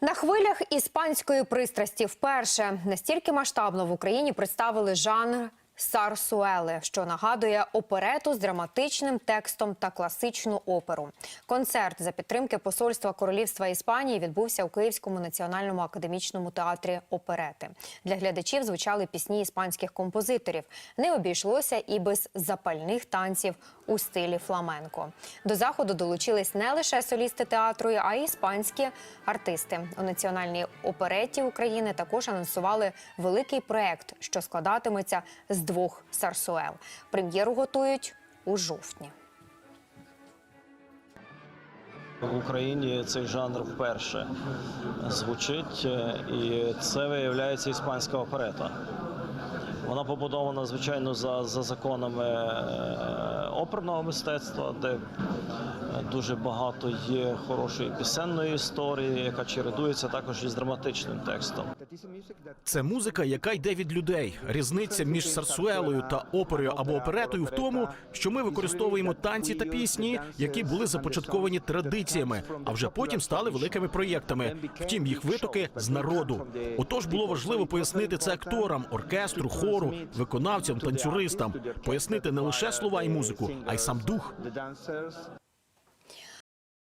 На хвилях іспанської пристрасті вперше. Настільки масштабно в Україні представили жанр сарсуели, що нагадує оперету з драматичним текстом та класичну оперу. Концерт за підтримки посольства Королівства Іспанії відбувся у Київському національному академічному театрі оперети. Для глядачів звучали пісні іспанських композиторів. Не обійшлося і без запальних танців у стилі фламенко. До заходу долучились не лише солісти театру, а й іспанські артисти. У національній опереті України також анонсували великий проект, що складатиметься з двох сарсуел. Прем'єру готують у жовтні. В Україні цей жанр вперше звучить, е, і це виявляється іспанська оперета. Вона побудована, звичайно, за, за законами е, оперного мистецтва, де е, дуже багато є хорошої пісенної історії, яка чередується також із драматичним текстом. Це музика, яка йде від людей. Різниця між сарсуелою та оперою або оперетою в тому, що ми використовуємо танці та пісні, які були започатковані традиціями, а вже потім стали великими проєктами. Втім, їх витоки з народу. Отож було важливо пояснити це акторам, оркестру, хору, виконавцям, танцюристам, пояснити не лише слова і музику, а й сам дух.